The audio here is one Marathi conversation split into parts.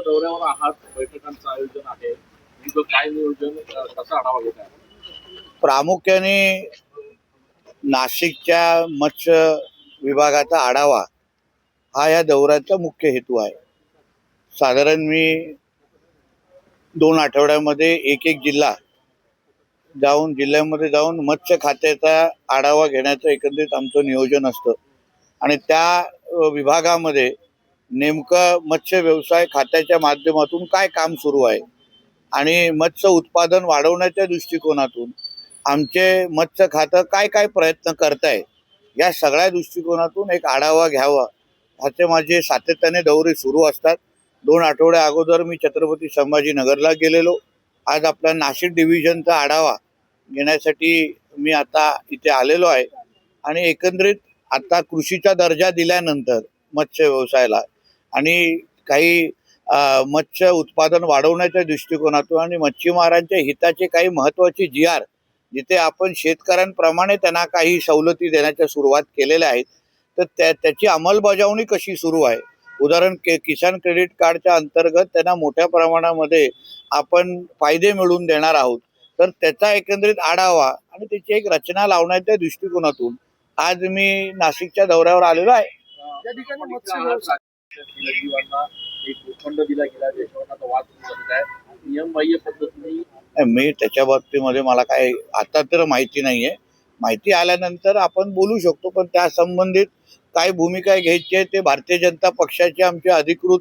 दौऱ्यावर आहात. बैठकांचं आयोजन आहे. काय नियोजन कसा आढावा घेत आहे. प्रामुख्याने नाशिकच्या मत्स्य विभागाचा आढावा हा या दौऱ्याचा मुख्य हेतू आहे. साधारण मी दोन आठवड्यामध्ये एक एक जिल्हा जाऊन जिल्ह्यामध्ये जाऊन मत्स्य खात्याचा आढावा घेण्याचं एकंदरीत आमचं नियोजन असतं. आणि त्या विभागामध्ये नेमकं मत्स्य व्यवसाय खात्याच्या माध्यमातून काय काम सुरू आहे? आणि मत्स्य उत्पादन वाढवण्याच्या दृष्टिकोनातून आमचे मत्स्य खातं काय काय प्रयत्न करत आहे या सगळ्या दृष्टिकोनातून एक आढावा घ्यावा. ह्याचे माझे सातत्याने दौरे सुरू असतात. दोन आठवड्या अगोदर मी छत्रपती संभाजीनगरला गेलेलो. आज आपल्या नाशिक डिव्हिजनचा आढावा घेण्यासाठी मी आता इथे आलेलो आहे. आणि एकंदरीत आता कृषीचा दर्जा दिल्यानंतर मत्स्य व्यवसायाला आणि काही मत्स्य उत्पादन वाढवण्याच्या दृष्टिकोनातून आणि मच्छीमारांच्या हिताचे काही महत्त्वाचे जी आर जिथे आपण शेतकऱ्यांप्रमाणे त्यांना काही सवलती देण्याच्या सुरुवात केलेल्या आहेत तर त्या त्याची अंमलबजावणी कशी सुरू आहे? उदाहरण के किसान क्रेडिट कार्डच्या अंतर्गत त्यांना मोठ्या प्रमाणामध्ये आपण फायदे मिळवून देणार आहोत. तर त्याचा एकंदरीत आढावा आणि त्याची एक रचना लावण्याच्या दृष्टिकोनातून आज मी नाशिकच्या दौऱ्यावर आलेलो आहे. दिला गेला वाद पद्धतीने मी त्याच्या बाबतीमध्ये मला काय आता तर माहिती नाही आहे माहिती आल्यानंतर आपण बोलू शकतो पण त्या संबंधित काय भूमिका घ्यायची आहे ते भारतीय जनता पक्षाचे आमचे अधिकृत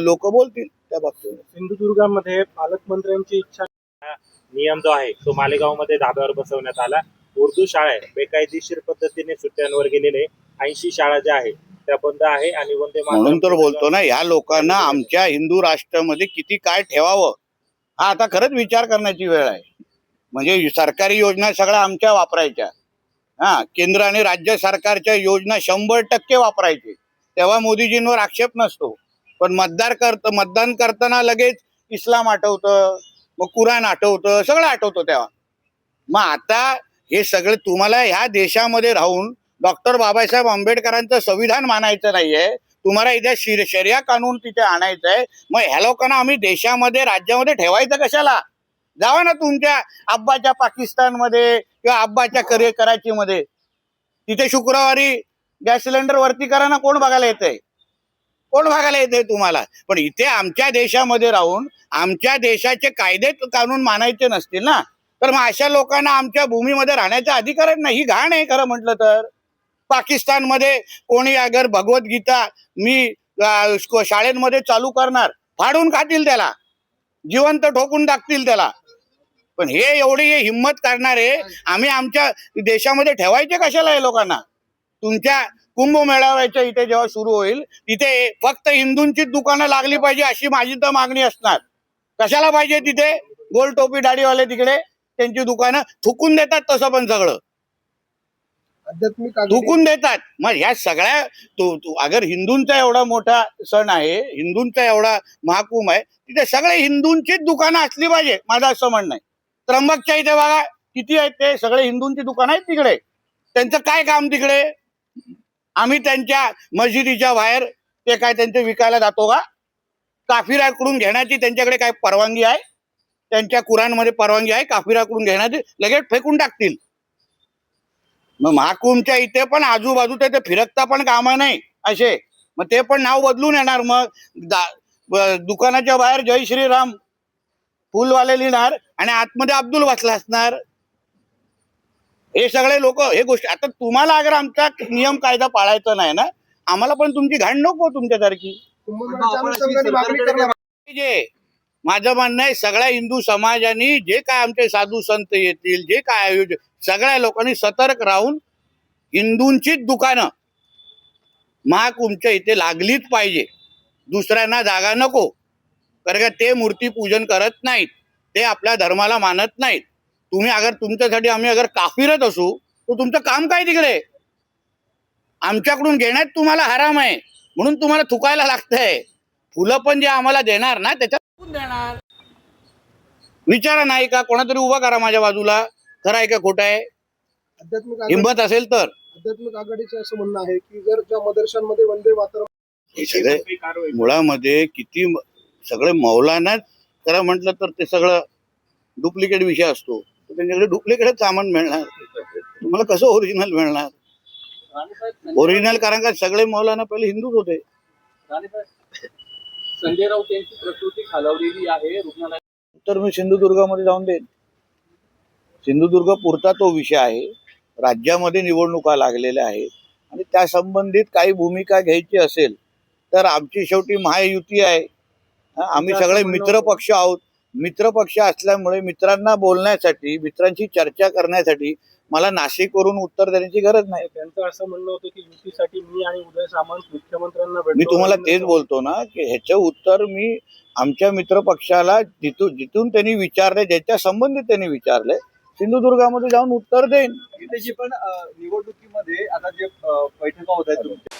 लोक बोलतील त्या बाबतीत सिंधुदुर्गामध्ये पालकमंत्र्यांची इच्छा नियम जो आहे तो मालेगावमध्ये धाब्यावर बसवण्यात आला. उर्दू शाळा आहे बेकायदेशीर पद्धतीने सुट्ट्यांवर गेलेले ऐंशी शाळा ज्या आहे सध्या बंद आहे आणि वंदे म्हणून तर बोलतो ना या लोकांना आमच्या हिंदू राष्ट्रामध्ये किती काय ठेवावं? हा आता खरंच विचार करण्याची वेळ आहे. म्हणजे सरकारी योजना सगळ्या आमच्या वापरायच्या. हा केंद्र आणि राज्य सरकारच्या योजना शंभर टक्के वापरायचे. तेव्हा मोदीजींवर आक्षेप नसतो. पण मतदार करत मतदान करताना लगेच इस्लाम आठवतं मग कुराण आठवतं सगळं आठवतं तेव्हा. मग आता हे सगळं तुम्हाला ह्या देशामध्ये राहून डॉक्टर बाबासाहेब आंबेडकरांचं संविधान मानायचं नाहीये. तुम्हाला इथे शिर शरिया कानून तिथे आणायचं आहे मग ह्या लोकांना आम्ही देशामध्ये राज्यामध्ये ठेवायचं कशाला? जावा ना तुमच्या अब्बाच्या पाकिस्तानमध्ये किंवा अब्बाच्या करे कराचीमध्ये तिथे शुक्रवारी गॅस सिलेंडर वरती करा ना कोण बघायला येतंय? कोण बघायला येतंय तुम्हाला? पण इथे आमच्या देशामध्ये राहून आमच्या देशाचे कायदे कानून मानायचे नसतील ना. तर मग अशा लोकांना आमच्या भूमीमध्ये राहण्याचा अधिकारच नाही ही घाण आहे खरं म्हटलं तर. पाकिस्तानमध्ये कोणी अगर भगवद्गीता मी शाळेमध्ये चालू करणार फाडून खातील त्याला. जिवंत ठोकून टाकतील त्याला. पण हे एवढी हे हिंमत करणारे आम्ही आमच्या देशामध्ये ठेवायचे कशाला हे लोकांना? तुमच्या कुंभमेळाव्याच्या इथे जेव्हा सुरू होईल तिथे फक्त हिंदूंचीच दुकानं लागली पाहिजे अशी माझी तर मागणी असणार. कशाला पाहिजे तिथे? गोल टोपी दाढीवाले तिकडे त्यांची दुकानं थुकून देतात तसं पण सगळं. आध्यात्मिक थुकून देतात. मग ह्या सगळ्या तो तो- अगर हिंदूंचा एवढा मोठा सण आहे हिंदूंचा एवढा महाकुंभ आहे तिथे सगळे हिंदूंचीच दुकानं असली पाहिजे माझं असं म्हणणं आहे. त्र्यंबकच्या इथे बघा किती आहेत ते? सगळे हिंदूंची दुकानं आहेत तिकडे. त्यांचं काय काम तिकडे? आम्ही त्यांच्या मस्जिदीच्या बाहेर ते काय त्यांचे विकायला जातो का? काफिराकडून घेण्याची त्यांच्याकडे काय परवानगी आहे? त्यांच्या कुराणमध्ये परवानगी आहे काफिराकडून घेण्याची लगेच फेकून टाकतील. मग महाकुंभच्या इथे पण आजूबाजूच्या ते फिरकता पण कामा नाही असे. मग ते पण नाव बदलून येणार मग. दुकानाच्या बाहेर जय श्रीराम फुलवाले लिहिणार आणि आतमध्ये अब्दुल वाचला असणार. हे सगळे लोक हे गोष्टी आता तुम्हाला अगर आमचा नियम कायदा पाळायचा नाही ना? आम्हाला पण तुमची घाण नको तुमच्यासारखी. माझं म्हणणं आहे सगळ्या हिंदू समाजाने जे काय आमचे साधू संत येतील जे काय आयोजन सगळ्या लोकांनी सतर्क राहून हिंदूंचीच दुकानं महाकुंभच्या इथे लागलीच पाहिजे. दुसऱ्यांना जागा नको. कारण का ते मूर्ती पूजन करत नाहीत. ते आपल्या धर्माला मानत नाहीत. तुम्ही अगर तुमच्यासाठी आम्ही अगर काफिरत असू तर तुमचं काम काय तिकडे? आमच्याकडून घेण्यात तुम्हाला हराम आहे. म्हणून तुम्हाला थुकायला लागतंय. फुलं पण जे आम्हाला देणार ना त्याच्यात कोण देणार. विचारा नाही का कोणातरी उभा करा माझ्या बाजूला. खरं आहे का खोटं आहे? आध्यात्मिक आघाडी- हिंमत असेल तर. आध्यात्मिक आघाडीचं असं म्हणणं आहे की जर ज्या मदरशांमध्ये वंदे मातरम हे सगळे काही कारवाई मुळामध्ये किती सगळे मौलानाच खरं म्हटलं तर ते सगळं डुप्लिकेट विषय असतो. तर त्यांच्याकडे डुप्लिकेट सामान मिळणार. तुम्हाला कसं ओरिजिनल मिळणार? ओरिजिनल कारण का? सगळे मौलाना पहिले हिंदूच होते. राणेसाहेब, संजय राऊत यांची प्रकृती खालावलेली आहे रुग्णालयात तर मी सिंधुदुर्गामध्ये जाऊन देईन. सिंधुदुर्ग पुरता तो विषय आहे. राज्यामध्ये निवडणुका लागलेल्या आहेत. आणि त्या संबंधित काही भूमिका घ्यायची असेल तर आमची शेवटी महायुती आहे. आम्ही सगळे असं म्हणणं मित्र पक्ष आहोत. मित्र पक्ष असल्यामुळे मित्रांना बोलण्यासाठी मित्रांची चर्चा करण्यासाठी मला नाशिकवरून उत्तर देण्याची गरज नाही. त्यांचं असं म्हणणं होतं की युतीसाठी मी आणि उदय सामंत मुख्यमंत्र्यांना मी तुम्हाला तेच बोलतो ना की ह्याचं उत्तर मी आमच्या मित्र पक्षाला जिथून जिथून त्यांनी विचारले ज्याच्या संबंधित त्यांनी विचारले सिंधुदुर्गामध्ये जाऊन उत्तर देईन. त्याची पण निवडणुकीमध्ये आता जे बैठका होत आहेत तुमच्या